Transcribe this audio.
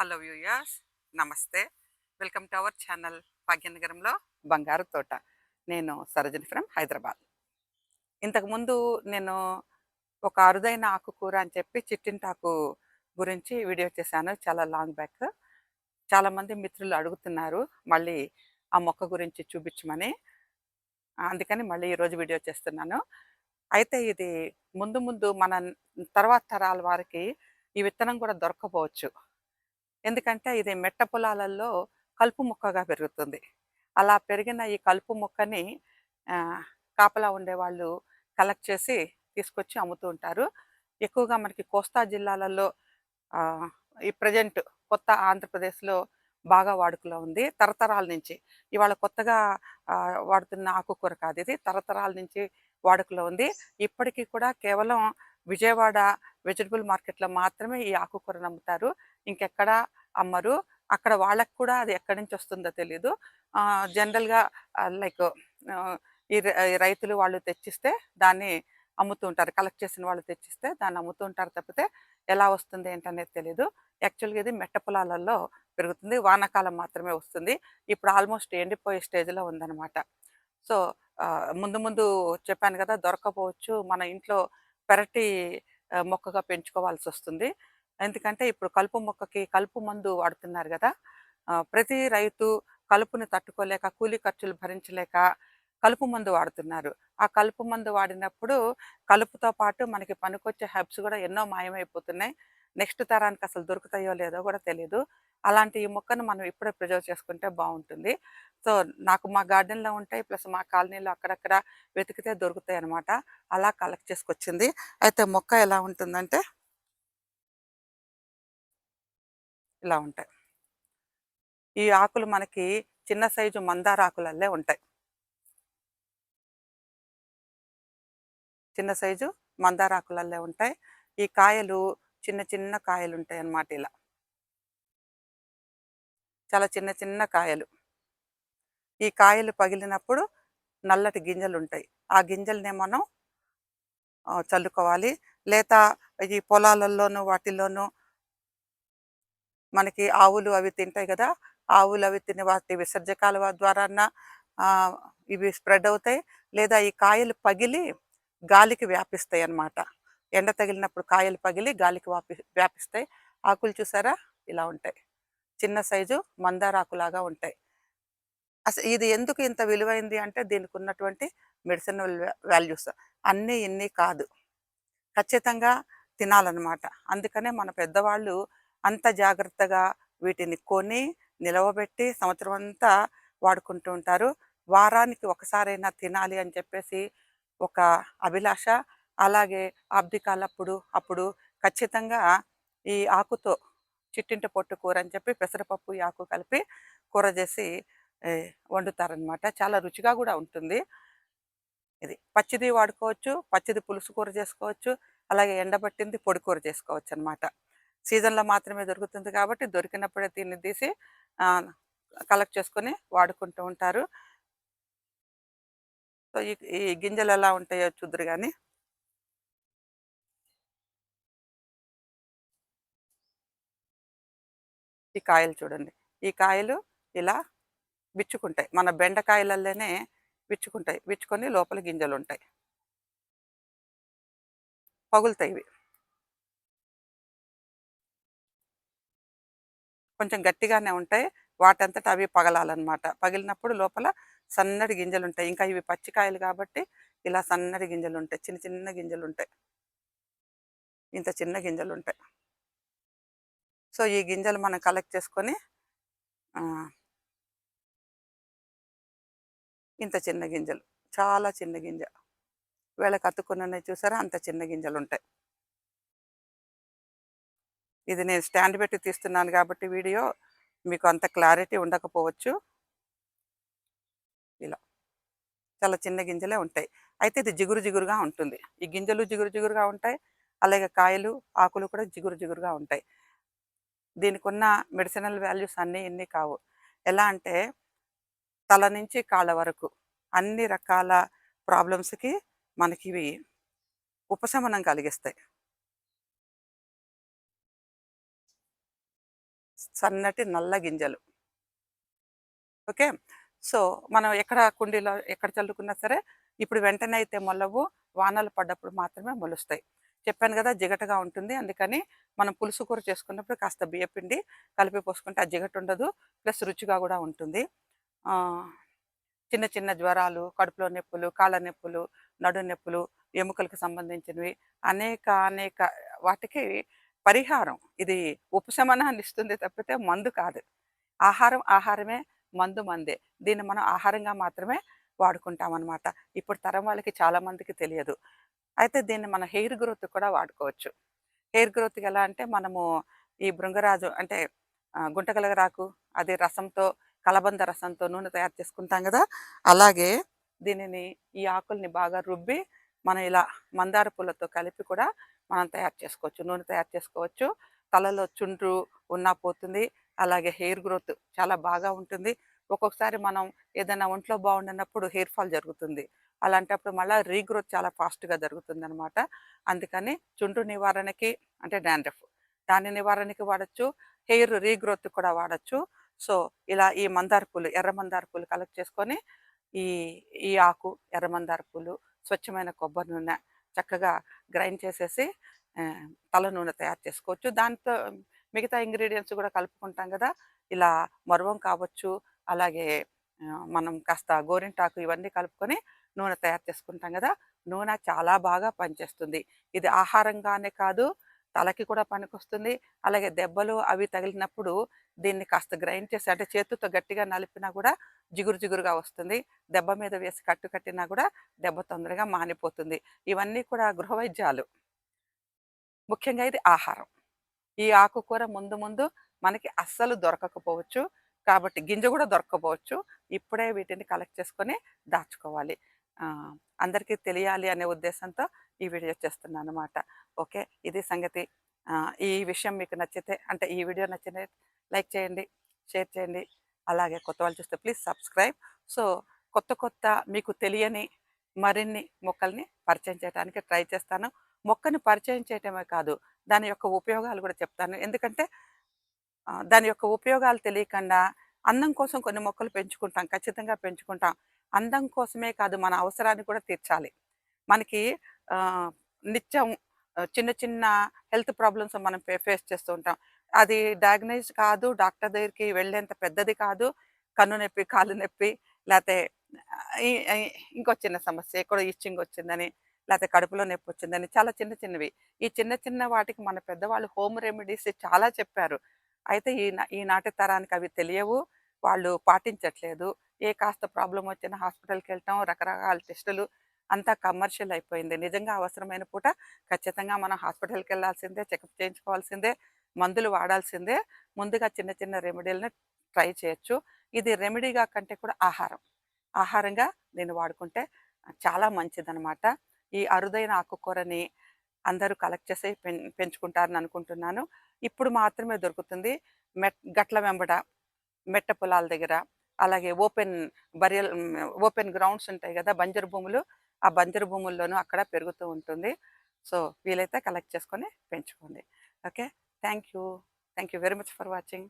Hello viewers నమస్తే. Welcome to our channel భాగ్యనగరంలో బంగారు తోట. నేను సరోజిని ఫ్రమ్ హైదరాబాద్. ఇంతకుముందు నేను ఒక అరుదైన ఆకుకూర అని చెప్పి చిట్టింటాకు గురించి వీడియో చేశాను చాలా లాంగ్ బ్యాక్. చాలామంది మిత్రులు అడుగుతున్నారు మళ్ళీ ఆ మొక్క గురించి చూపించమని. అందుకని మళ్ళీ ఈరోజు వీడియో చేస్తున్నాను. అయితే ఇది ముందు ముందు మన తర్వాత తరాల వారికి ఈ విత్తనం కూడా దొరకపోవచ్చు ఎందుకంటే ఇది మెట్ట పొలాలలో కలుపు మొక్కగా పెరుగుతుంది. అలా పెరిగిన ఈ కలుపు మొక్కని కాపలా ఉండేవాళ్ళు కలెక్ట్ చేసి తీసుకొచ్చి అమ్ముతూ ఉంటారు. ఎక్కువగా మనకి కోస్తా జిల్లాలలో ఈ ప్రజెంట్ కొత్త ఆంధ్రప్రదేశ్లో బాగా వాడుకలో ఉంది. తరతరాల నుంచి ఇవాళ కొత్తగా వాడుతున్న ఆకుకూర కాదు ఇది తరతరాల నుంచి వాడుకలో ఉంది. ఇప్పటికీ కూడా కేవలం విజయవాడ వెజిటబుల్ మార్కెట్లో మాత్రమే ఈ ఆకుకూరను అమ్ముతారు ఇంకెక్కడా అమ్మరు. అక్కడ వాళ్ళకి కూడా అది ఎక్కడి నుంచి వస్తుందో తెలియదు జనరల్గా లైక్ ఈ రైతులు వాళ్ళు తెచ్చిస్తే దాన్ని అమ్ముతూ ఉంటారు. కలెక్ట్ చేసిన వాళ్ళు తెచ్చిస్తే దాన్ని అమ్ముతూ ఉంటారు తప్పితే ఎలా వస్తుంది ఏంటనేది తెలియదు యాక్చువల్గా ఇది మెట్ట పొలాలలో పెరుగుతుంది. వానాకాలం మాత్రమే వస్తుంది. ఇప్పుడు ఆల్మోస్ట్ ఎండిపోయే స్టేజ్లో ఉందన్నమాట. సో ముందు ముందు చెప్పాను కదా దొరకపోవచ్చు. మన ఇంట్లో పెరటి మొక్కగా పెంచుకోవాల్సి వస్తుంది ఎందుకంటే ఇప్పుడు కలుపు మొక్కకి కలుపు మందు వాడుతున్నారు కదా ప్రతి రైతు కలుపుని తట్టుకోలేక కూలీ ఖర్చులు భరించలేక కలుపు మందు వాడుతున్నారు. ఆ కలుపు మందు వాడినప్పుడు కలుపుతో పాటు మనకి పనికొచ్చే హెబ్స్ కూడా ఎన్నో మాయమైపోతున్నాయి. నెక్స్ట్ తరానికి అసలు దొరుకుతాయో లేదో కూడా తెలియదు అలాంటి ఈ మొక్కను మనం ఇప్పుడే ప్రిజర్వ్ చేసుకుంటే బాగుంటుంది సో నాకు మా గార్డెన్లో ఉంటాయి ప్లస్ మా కాలనీలో అక్కడక్కడ వెతికితే దొరుకుతాయి అనమాట అలా కలెక్ట్ చేసుకొచ్చింది. అయితే మొక్క ఎలా ఉంటుందంటే ఇలా ఉంటాయి. ఈ ఆకులు మనకి చిన్న సైజు మందార ఆకులల్లే ఉంటాయి. చిన్న సైజు మందార ఆకులల్లే ఉంటాయి. ఈ కాయలు చిన్న చిన్న కాయలు ఉంటాయి అన్నమాట ఇలా. చాలా చిన్న చిన్న కాయలు. ఈ కాయలు పగిలినప్పుడు నల్లటి గింజలు ఉంటాయి ఆ గింజల్ని మనం చల్లుకోవాలి. లేత ఈ పొలాలలోనూ వాటిల్లోనూ మనకి ఆవులు అవి తింటాయి కదా ఆవులు అవి తినే వాటి విసర్జకాల ద్వారా ఇవి స్ప్రెడ్ అవుతాయి. లేదా ఈ కాయలు పగిలి గాలికి వ్యాపిస్తాయి అన్నమాట ఎండ తగిలినప్పుడు కాయలు పగిలి గాలికి వ్యాపి వ్యాపిస్తాయి. ఆకులు చూసారా? ఇలా ఉంటాయి. చిన్న సైజు మందార ఆకులాగా ఉంటాయి. అసలు ఇది ఎందుకు ఇంత విలువైంది అంటే దీనికి ఉన్నటువంటి మెడిసినల్ వాల్యూస్. అన్నీ ఇన్ని కాదు. ఖచ్చితంగా తినాలన్నమాట. అందుకనే మన పెద్దవాళ్ళు అంత జాగ్రత్తగా వీటిని కొని నిలవబెట్టి సంవత్సరం అంతా వాడుకుంటూ ఉంటారు. వారానికి ఒకసారైనా తినాలి అని చెప్పేసి ఒక అభిలాష అలాగే అబ్దికాలప్పుడు అప్పుడు ఖచ్చితంగా ఈ ఆకుతో చిట్టింట పొట్టు కూర అని చెప్పి పెసరపప్పు ఈ ఆకు కలిపి కూర చేసి వండుతారనమాట చాలా రుచిగా కూడా ఉంటుంది. ఇది పచ్చిది వాడుకోవచ్చు పచ్చిది పులుసు కూర చేసుకోవచ్చు అలాగే ఎండబట్టింది పొడి కూర చేసుకోవచ్చు అనమాట సీజన్లో మాత్రమే దొరుకుతుంది కాబట్టి దొరికినప్పుడే దీన్ని తీసి కలెక్ట్ చేసుకొని వాడుకుంటూ ఉంటారు. సో ఈ ఈ గింజలు ఎలా ఉంటాయో చూద్దరు కానీ ఈ కాయలు చూడండి. ఈ కాయలు ఇలా విచ్చుకుంటాయి. మన బెండకాయలలోనే విచ్చుకుంటాయి. విచ్చుకొని లోపల గింజలు ఉంటాయి పగులుతాయి ఇవి. కొంచెం గట్టిగానే ఉంటాయి. వాటంతట అవి పగలాలన్నమాట. పగిలినప్పుడు లోపల సన్నటి గింజలు ఉంటాయి ఇంకా ఇవి పచ్చికాయలు కాబట్టి ఇలా సన్నటి గింజలు ఉంటాయి చిన్న చిన్న గింజలు ఉంటాయి ఇంత చిన్న గింజలు ఉంటాయి సో ఈ గింజలు మనం కలెక్ట్ చేసుకొని ఇంత చిన్న గింజలు. చాలా చిన్న గింజ. వీళ్ళకి అతుక్కున్నవి చూసారా? అంత చిన్న గింజలు ఉంటాయి ఇది నేను స్టాండ్ పెట్టి తీస్తున్నాను కాబట్టి వీడియో మీకు అంత క్లారిటీ ఉండకపోవచ్చు. ఇలా. చాలా చిన్న గింజలే ఉంటాయి. అయితే ఇది జిగురు జిగురుగా ఉంటుంది. ఈ గింజలు జిగురు జిగురుగా ఉంటాయి. అలాగే కాయలు ఆకులు కూడా జిగురు జిగురుగా ఉంటాయి. దీనికి ఉన్న మెడిసినల్ వాల్యూస్ అన్నీ ఇన్ని కావు. ఎలా అంటే తల నుంచి కాళ్ళ వరకు అన్ని రకాల ప్రాబ్లమ్స్కి మనకి ఇవి ఉపశమనం కలిగిస్తాయి. సన్నటి నల్ల గింజలు. ఓకే? సో మనం ఎక్కడ కుండీలో ఎక్కడ చల్లుకున్నా సరే ఇప్పుడు వెంటనే అయితే మొలవు వానలు పడ్డప్పుడు మాత్రమే మొలుస్తాయి. చెప్పాను కదా! జిగటగా ఉంటుంది. అందుకని మనం పులుసు కూర చేసుకున్నప్పుడు కాస్త బియ్యపిండి కలిపి పోసుకుంటే ఆ జిగట ఉండదు. ప్లస్ రుచిగా కూడా ఉంటుంది. చిన్న చిన్న జ్వరాలు కడుపులో నొప్పులు కాళ్ళ నొప్పులు నడు నొప్పులు ఎముకలకు సంబంధించినవి అనేక అనేక వాటికి పరిహారం. ఇది ఉపశమనాన్ని ఇస్తుంది తప్పితే మందు కాదు. ఆహారం ఆహారమే మందు మందే. దీన్ని మనం ఆహారంగా మాత్రమే వాడుకుంటాం అనమాట ఇప్పుడు తరం వాళ్ళకి చాలామందికి తెలియదు. అయితే దీన్ని మన హెయిర్ గ్రోత్ కూడా వాడుకోవచ్చు. హెయిర్ గ్రోత్కి ఎలా అంటే మనము ఈ భృంగరాజు అంటే గుంటకలగరాకు గుంటగలగరాకు అది రసంతో కలబంద రసంతో నూనె తయారు చేసుకుంటాం కదా! అలాగే దీనిని ఈ ఆకుల్ని బాగా రుబ్బి మనం ఇలా మందార పూలతో కలిపి కూడా మనం తయారు చేసుకోవచ్చు. నూనె తయారు చేసుకోవచ్చు. తలలో చుండ్రు ఉన్నా పోతుంది. అలాగే హెయిర్ గ్రోత్ చాలా బాగా ఉంటుంది. ఒక్కొక్కసారి మనం ఏదైనా ఒంట్లో బాగుండనప్పుడు హెయిర్ ఫాల్ జరుగుతుంది. అలాంటప్పుడు మళ్ళీ రీగ్రోత్ చాలా ఫాస్ట్గా జరుగుతుంది అనమాట అందుకని చుండ్రు నివారణకి అంటే డాండ్రఫ్ దాని నివారణకి వాడచ్చు హెయిర్ రీగ్రోత్ కూడా వాడచ్చు. సో ఇలా ఈ మందార పూలు ఎర్ర మందార పూలు కలెక్ట్ చేసుకొని ఈ ఈ ఆకు ఎర్ర మందార పూలు స్వచ్ఛమైన కొబ్బరి నూనె చక్కగా గ్రైండ్ చేసేసి తల నూనె తయారు చేసుకోవచ్చు. దాంతో మిగతా ఇంగ్రీడియంట్స్ కూడా కలుపుకుంటాం కదా ఇలా మరువం కావచ్చు అలాగే మనం కాస్త గోరింటాకు ఇవన్నీ కలుపుకొని నూనె తయారు చేసుకుంటాం కదా! నూనె చాలా బాగా పనిచేస్తుంది. ఇది ఆహారంగానే కాదు తలకి కూడా పనికొస్తుంది. అలాగే దెబ్బలు అవి తగిలినప్పుడు దీన్ని కాస్త గ్రైండ్ చేసి అంటే చేతితో గట్టిగా నలిపినా కూడా జిగురు జిగురుగా వస్తుంది. దెబ్బ మీద వేసి కట్టు కట్టినా కూడా దెబ్బ తొందరగా మానిపోతుంది. ఇవన్నీ కూడా గృహ వైద్యాలు. ముఖ్యంగా ఇది ఆహారం. ఈ ఆకుకూర ముందు ముందు మనకి అస్సలు దొరకకపోవచ్చు. కాబట్టి గింజ కూడా దొరకకపోవచ్చు. ఇప్పుడే వీటిని కలెక్ట్ చేసుకొని దాచుకోవాలి. అందరికీ తెలియాలి అనే ఉద్దేశంతో ఈ వీడియో చేస్తున్నాను అనమాట ఓకే ఇది సంగతి. ఈ విషయం మీకు నచ్చితే అంటే ఈ వీడియో నచ్చితే లైక్ చేయండి షేర్ చేయండి. అలాగే కొత్త వాళ్ళు చూస్తే ప్లీజ్ సబ్స్క్రైబ్. సో కొత్త కొత్త మీకు తెలియని మరిన్ని మొక్కల్ని పరిచయం చేయడానికి ట్రై చేస్తాను. మొక్కని పరిచయం చేయటమే కాదు దాని యొక్క ఉపయోగాలు కూడా చెప్తాను. ఎందుకంటే దాని యొక్క ఉపయోగాలు తెలియకుండా అందం కోసం కొన్ని మొక్కలు పెంచుకుంటాం ఖచ్చితంగా పెంచుకుంటాం. అందం కోసమే కాదు మన అవసరాన్ని కూడా తీర్చాలి. మనకి నిత్యం చిన్న చిన్న హెల్త్ ప్రాబ్లమ్స్ మనం ఫేస్ చేస్తూ ఉంటాం. అది డయాగ్నైజ్ కాదు డాక్టర్ దగ్గరికి వెళ్ళేంత పెద్దది కాదు కన్ను నొప్పి కాళ్ళు నొప్పి లేకపోతే ఇంకో చిన్న సమస్య ఎక్కడో ఇచ్చింగ్ వచ్చిందని లేకపోతే కడుపులో నొప్పి వచ్చిందని చాలా చిన్న చిన్నవి. ఈ చిన్న చిన్న వాటికి మన పెద్దవాళ్ళు హోమ్ రెమెడీస్ చాలా చెప్పారు. అయితే ఈ ఈనాటి తరానికి అవి తెలియవు. వాళ్ళు పాటించట్లేదు. ఏ కాస్త ప్రాబ్లం వచ్చినా హాస్పిటల్కి వెళ్ళటం రకరకాల టెస్టులు అంతా కమర్షియల్ అయిపోయింది. నిజంగా అవసరమైన పూట ఖచ్చితంగా మనం హాస్పిటల్కి వెళ్ళాల్సిందే చెకప్ చేయించుకోవాల్సిందే మందులు వాడాల్సిందే ముందుగా చిన్న చిన్న రెమెడీలను ట్రై చేయొచ్చు. ఇది రెమెడీగా కంటే కూడా ఆహారం. ఆహారంగా దీన్ని వాడుకుంటే చాలా మంచిదనమాట ఈ అరుదైన ఆకుకూరని అందరూ కలెక్ట్ చేసి పెంచుకుంటారని అనుకుంటున్నాను. ఇప్పుడు మాత్రమే దొరుకుతుంది. మెట్ గట్ల వెంబడ మెట్ట పొలాల దగ్గర అలాగే ఓపెన్ బరియల్ ఓపెన్ గ్రౌండ్స్ ఉంటాయి కదా బంజరు భూములు ఆ బంజరు భూముల్లోనూ అక్కడ పెరుగుతూ ఉంటుంది. సో వీలైతే కలెక్ట్ చేసుకొని పెంచుకోండి. Okay? Thank you thank you very much for watching.